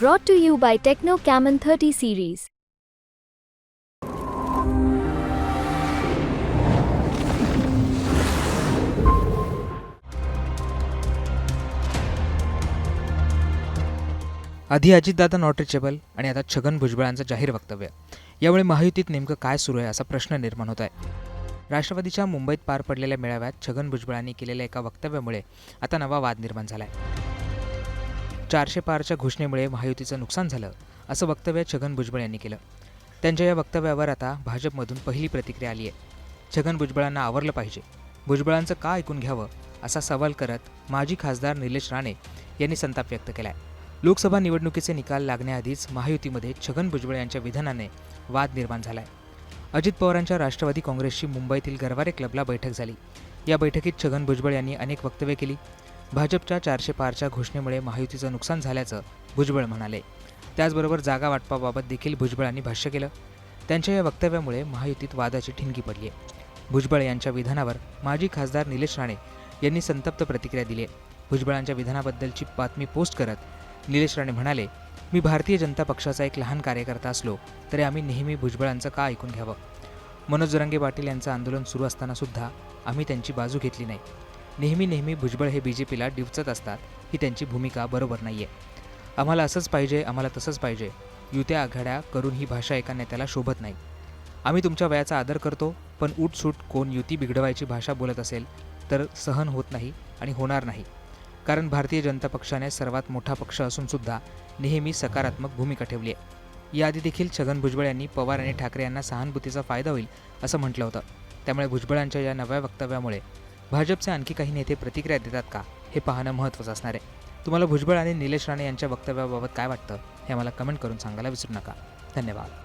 Brought to you by Techno Camon 30 series. आधी Ajitdada not reachable आणि आता छगन भुजबळांचं जाहीर वक्तव्य. यामुळे महायुतीत नेमकं काय सुरू आहे असा प्रश्न निर्माण होत आहे. राष्ट्रवादीच्या मुंबईत पार पडलेल्या मेळाव्यात छगन भुजबळांनी केलेल्या एका वक्तव्यामुळे आता नवा वाद निर्माण झाला आहे चारशे पारच्या घोषणेमुळे महायुतीचं नुकसान झालं असं वक्तव्य छगन भुजबळ यांनी केलं. त्यांच्या या वक्तव्यावर आता भाजपमधून पहिली प्रतिक्रिया आली आहे. छगन भुजबळांना आवरलं पाहिजे. भुजबळांचं का ऐकून घ्यावं असा सवाल करत माजी खासदार निलेश राणे यांनी संताप व्यक्त केला आहे लोकसभा निवडणुकीचे निकाल लागण्याआधीच महायुतीमध्ये छगन भुजबळ यांच्या विधानाने वाद निर्माण झालाय. अजित पवारांच्या राष्ट्रवादी काँग्रेसची मुंबईतील गरवारे क्लबला बैठक झाली. या बैठकीत छगन भुजबळ यांनी अनेक वक्तव्य केली. भाजपच्या चारशे पारच्या घोषणेमुळे महायुतीचं नुकसान झाल्याचं भुजबळ म्हणाले. त्याचबरोबर जागा वाटपाबाबत देखील भुजबळांनी भाष्य केलं. त्यांच्या या वक्तव्यामुळे महायुतीत वादाची ठिणगी पडली आहे. भुजबळ यांच्या विधानावर माजी खासदार निलेश राणे यांनी संतप्त प्रतिक्रिया दिली आहे. भुजबळांच्या विधानाबद्दलची बातमी पोस्ट करत निलेश राणे म्हणाले मी भारतीय जनता पक्षाचा एक लहान कार्यकर्ता असलो तरी आम्ही नेहमी भुजबळांचं का ऐकून घ्यावं? मनोज जरांगे पाटील यांचं आंदोलन सुरू असताना सुद्धा आम्ही त्यांची बाजू घेतली नाही. नेहमी नेहमी भुजबळ हे बी जे पीला डिवचत असतात. ही त्यांची भूमिका बरोबर नाही आहे आम्हाला असंच पाहिजे आम्हाला तसंच पाहिजे. युत्या आघाड्या करून ही भाषा एका नेत्याला शोभत नाही. आम्ही तुमच्या वयाचा आदर करतो पण उठसूट कोण युती बिघडवायची भाषा बोलत असेल तर सहन होत नाही आणि होणार नाही. कारण भारतीय जनता पक्षाने सर्वात मोठा पक्ष असून सुद्धा नेहमी सकारात्मक भूमिका ठेवली आहे याआधी देखील छगन भुजबळ यांनी पवार आणि ठाकरे यांना सहानुभूतीचा फायदा होईल असं म्हटलं होतं. त्यामुळे भुजबळांच्या या नव्या वक्तव्यामुळे भाजपचे आणखी काही नेते प्रतिक्रिया देतात का? हे पाहणं महत्त्वाचं असणार आहे. तुम्हाला भुजबळ आणि निलेश राणे यांच्या वक्तव्याबाबत काय वाटतं? हे मला कमेंट करून सांगायला विसरू नका. धन्यवाद.